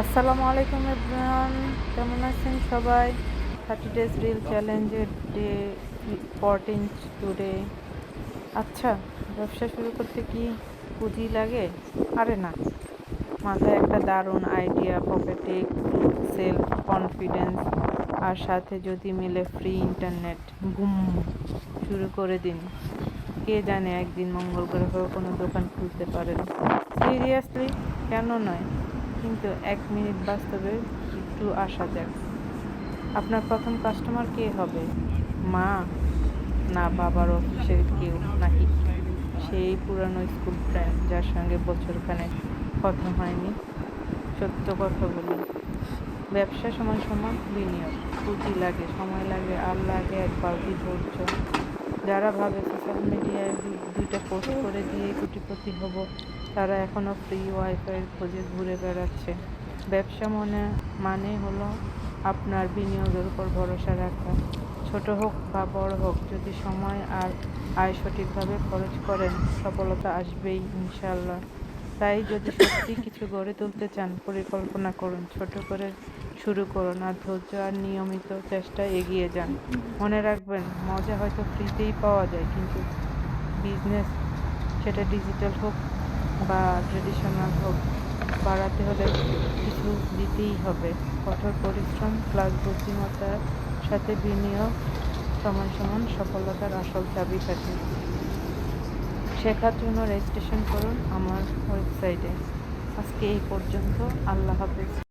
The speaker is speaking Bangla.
আসসালামু আলাইকুম এভরিওয়ান, কেমন আছেন সবাই? থার্টি ডেজ রিল চ্যালেঞ্জের ডে ফোরটিন টুডে আচ্ছা ব্যবসা শুরু করতে কি পুঁজি লাগে? আরে না, মাথায় একটা দারুণ আইডিয়া পকেটে সেলফ কনফিডেন্স আর সাথে যদি মিলে ফ্রি ইন্টারনেট বুম শুরু করে দিন। কে জানে, একদিন মঙ্গল গ্রহেও কোনো দোকান খুলতে পারেন। সিরিয়াসলি কেন নয়? কিন্তু এক মিনিট বাস্তবে একটু আসা যাক। আপনার প্রথম কাস্টমার কে হবে? মা? না, বাবার অফিসের কেউ? নাকি? সেই পুরানো স্কুল ফ্রেন্ড যার সঙ্গে বছরখানে কথা হয়নি? সত্য কথা বলি ব্যবসা সমান সমান বিনিয়োগ। পুঁজি লাগে, সময় লাগে আর লাগে, একবার ধৈর্য যারা ভাবে সোশ্যাল মিডিয়ায় দুইটা পোস্ট করে দিয়ে কোটিপতি হব তারা এখনও ফ্রি ওয়াইফাইয়ের খোঁজে ঘুরে বেড়াচ্ছে। ব্যবসা মনে মানে হলো আপনার বিনিয়োগের উপর ভরসা রাখা। ছোট হোক বা বড় হোক, যদি সময় আর আয় সঠিকভাবে খরচ করেন, সফলতা আসবেই ইনশাল্লাহ তাই যদি সত্যি কিছু গড়ে তুলতে চান, পরিকল্পনা করুন, ছোট করে শুরু করুন আর ধৈর্য আর নিয়মিত চেষ্টায় এগিয়ে যান। মনে রাখবেন, মজা হয়তো ফ্রিতেই পাওয়া যায়, কিন্তু বিজনেস সেটা ডিজিটাল হোক বা ট্রেডিশনাল হোক, বাড়াতে হলে কিছু দিতেই হবে। কঠোর পরিশ্রম প্লাস বুদ্ধিমত্তার সাথে বিনিয়োগ সমান সমান সফলতার আসল চাবি থাকে। শেখার জন্য রেজিস্ট্রেশন করুন আমার ওয়েবসাইটে আজকে এই পর্যন্ত, আল্লাহ হাফেজ।